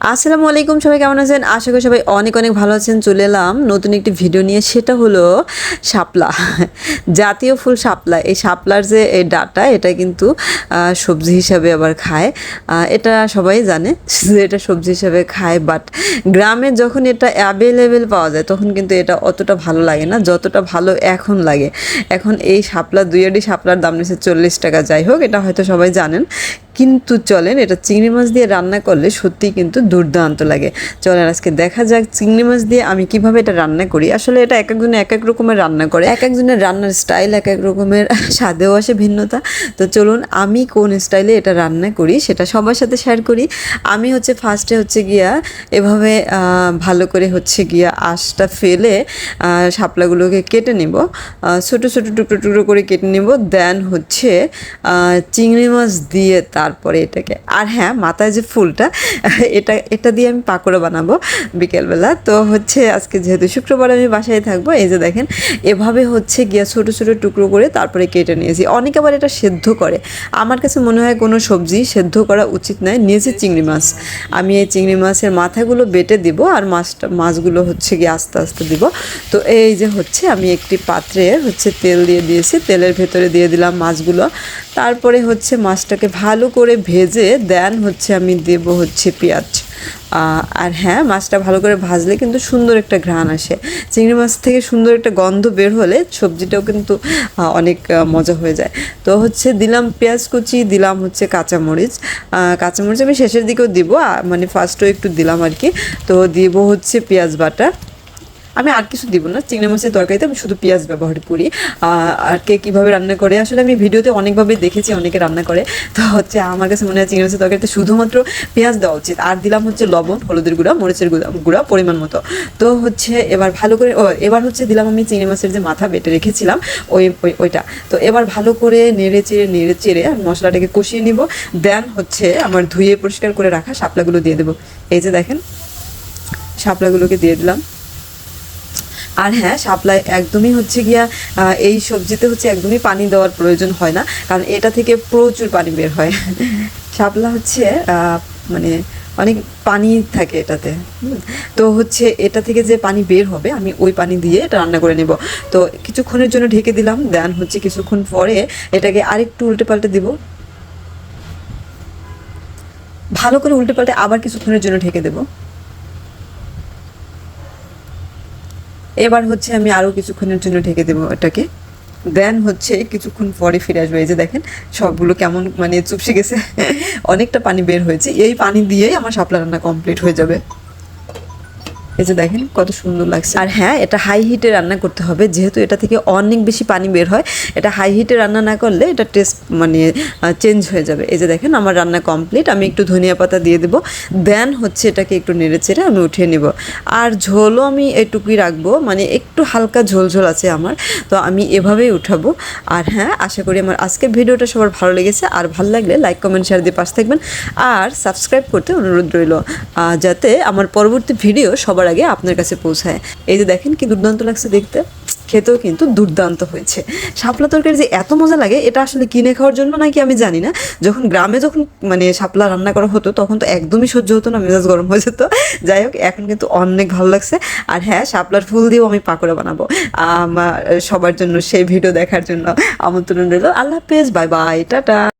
আসসালামু আলাইকুম, সবাই কেমন আছেন? আশা করি সবাই অনেক অনেক ভালো আছেন। চলে এলাম নতুন একটি ভিডিও নিয়ে, সেটা হলো শাপলা, জাতীয় ফুল শাপলা। এই শাপলার যে এই ডাটা, এটা কিন্তু সবজি হিসাবে আবার খায়। এটা সবাই জানে যে এটা সবজি হিসাবে খায় বাট গ্রামে যখন এটা অ্যাভেলেবেল পাওয়া যায়, তখন কিন্তু এটা অতটা ভালো লাগে না, যতটা ভালো এখন লাগে। এখন এই শাপলা, দুই আড়ি শাপলার দাম নিচ্ছে চল্লিশ টাকা। যাই হোক, এটা হয়তো সবাই জানেন। কিন্তু চলেন, এটা চিংড়ি মাছ দিয়ে রান্না করলে সত্যিই কিন্তু দুর্দান্ত লাগে। চলেন, আজকে দেখা যাক চিংড়ি মাছ দিয়ে আমি কীভাবে এটা রান্না করি। আসলে এটা এক একজনে এক এক রকমের রান্না করে। এক একজনের রান্নার স্টাইল এক এক রকমের, স্বাদেও আসে ভিন্নতা। তো চলুন, আমি কোন স্টাইলে এটা রান্না করি সেটা সবার সাথে শেয়ার করি। আমি হচ্ছে ফার্স্টে হচ্ছে গিয়া এভাবে ভালো করে হচ্ছে গিয়া আঁশটা ফেলে শাপলাগুলোকে কেটে নিব। ছোটো ছোটো টুকরো টুকরো করে কেটে নিব। দেন হচ্ছে চিংড়ি মাছ দিয়ে তারপরে এটাকে, আর হ্যাঁ মাথায় যে ফুলটা, এটা এটা দিয়ে আমি পাকোড়া বানাবো বিকেলবেলা। তো হচ্ছে আজকে যেহেতু শুক্রবার আমি বাসায় থাকব, এই যে দেখেন, এভাবে হচ্ছে গিয়া ছোটো ছোটো টুকরো করে তারপরে কেটে নিয়েছি। অনেকে আবার এটা সেদ্ধ করে। আমার কাছে মনে হয় কোনো সবজি সেদ্ধ করা উচিত নয়। নিয়েছি চিংড়ি মাছ। আমি এই চিংড়ি মাছের মাথাগুলো বেটে দিব আর মাছটা, মাছগুলো হচ্ছে গিয়ে আস্তে আস্তে দিব। তো এই যে হচ্ছে আমি একটি পাত্রে হচ্ছে তেল দিয়ে দিয়েছি। তেলের ভেতরে দিয়ে দিলাম মাছগুলো। তারপরে হচ্ছে মাছটাকে ভালো করে ভেজে দেন হচ্ছে আমি দেব হচ্ছে পেঁয়াজ। আর হ্যাঁ মাছটা ভালো করে ভাজলে কিন্তু সুন্দর একটা ঘ্রাণ আসে। চিংড়ি মাছ থেকে সুন্দর একটা গন্ধ বের হলে সবজিটাও কিন্তু অনেক মজা হয়ে যায়। তো হচ্ছে দিলাম পেঁয়াজ কুচি, দিলাম হচ্ছে কাঁচামরিচ। কাঁচামরিচ আমি শেষের দিকেও দিব মানে ফার্স্টও একটু দিলাম আর কি। তো দিব হচ্ছে পেঁয়াজ বাটা। আমি আর কিছু দিব না, চিংড়ি মাছের তরকারিতে আমি শুধু পেঁয়াজ ব্যবহার করি। আর কে কীভাবে রান্না করে, আসলে আমি ভিডিওতে অনেকভাবে দেখেছি অনেকে রান্না করে। তো হচ্ছে আমার কাছে মনে হয় চিংড়ি মাছের তরকারিতে শুধুমাত্র পেঁয়াজ দেওয়া উচিত। আর দিলাম হচ্ছে লবণ, হলুদের গুঁড়া, মরিচের গুঁড়া গুঁড়া পরিমাণ মতো। তো হচ্ছে এবার ভালো করে এবার হচ্ছে দিলাম আমি চিংড়ি মাছের যে মাথা বেটে রেখেছিলাম, ওই, ওই- ওইটা। তো এবার ভালো করে নেড়ে চেড়ে নেড়ে চেড়ে আমি মশলাটাকে কষিয়ে নিব। দেন হচ্ছে আমার ধুয়ে পরিষ্কার করে রাখা শাপলাগুলো দিয়ে দেবো। এই যে দেখেন, শাপলাগুলোকে দিয়ে দিলাম। আর হ্যাঁ শাপলায় একদমই হচ্ছে গিয়া এই সবজিতে হচ্ছে একদমই পানি দেওয়ার প্রয়োজন হয় না, কারণ এটা থেকে প্রচুর পানি বের হয়। শাপলা হচ্ছে মানে অনেক পানি থাকে এটাতে। তো হচ্ছে এটা থেকে যে পানি বের হবে, আমি ওই পানি দিয়ে এটা রান্না করে নেব। তো কিছুক্ষণের জন্য ঢেকে দিলাম, দেন হচ্ছে কিছুক্ষণ পরে এটাকে আরেকটু উল্টে পাল্টে দিব। ভালো করে উল্টে পাল্টে আবার কিছুক্ষণের জন্য ঢেকে দেবো। এবার হচ্ছে আমি আরও কিছুক্ষণের জন্য ঢেকে দেবো এটাকে দেন হচ্ছে কিছুক্ষণ পরে ফিরে আসবে। এই যে দেখেন, সবগুলো কেমন মানে চুপসে গেছে। অনেকটা পানি বের হয়েছে। এই পানি দিয়েই আমার শাপলা রান্না কমপ্লিট হয়ে যাবে। এই যে দেখেন কত সুন্দর লাগছে। আর হ্যাঁ এটা হাই হিটে রান্না করতে হবে, যেহেতু এটা থেকে অনেক বেশি পানি বের হয়, এটা হাই হিটে রান্না না করলে এটা টেস্ট মানে চেঞ্জ হয়ে যাবে। এই যে দেখেন আমার রান্না কমপ্লিট আমি একটু ধনিয়া পাতা দিয়ে দেবো দেন হচ্ছে এটাকে একটু নেড়ে চেড়ে আমি উঠিয়ে নেব। আর ঝোলও আমি এটুকুই রাখব মানে একটু হালকা ঝোল ঝোল আছে আমার, তো আমি এভাবেই উঠাবো। আর হ্যাঁ আশা করি আমার আজকের ভিডিওটা সবার ভালো লেগেছে, আর ভালো লাগলে লাইক কমেন্ট শেয়ার দিয়ে পাশে থাকবেন। আর সাবস্ক্রাইব করতে অনুরোধ রইল যাতে আমার পরবর্তী ভিডিও সবার আগে আপনার কাছে পৌঁছায়। এই যে দেখেন কি দুর্দান্ত লাগছে দেখতে। খেতেও কিন্তু দুর্দান্ত হয়েছে। শাপলা তরকারি যে এত মজা লাগে, এটা আসলে কিনে খাওয়ার জন্য নাকি আমি জানি না। যখন গ্রামে যখন মানে শাপলা রান্না করা হতো, তখন তো একদমই সহ্য হতো না, মেজাজ গরম হয়ে যেত। যাই হোক, এখন কিন্তু অনেক ভালো লাগছে। আর হ্যাঁ শাপলার ফুল দিয়েও আমি পাকোড়া বানাবো। আমার, সবার জন্য, সেই ভিডিও দেখার জন্য আমন্ত্রণ রইল। আল্লাহ হাফেজ, বাই বাই, টাটা।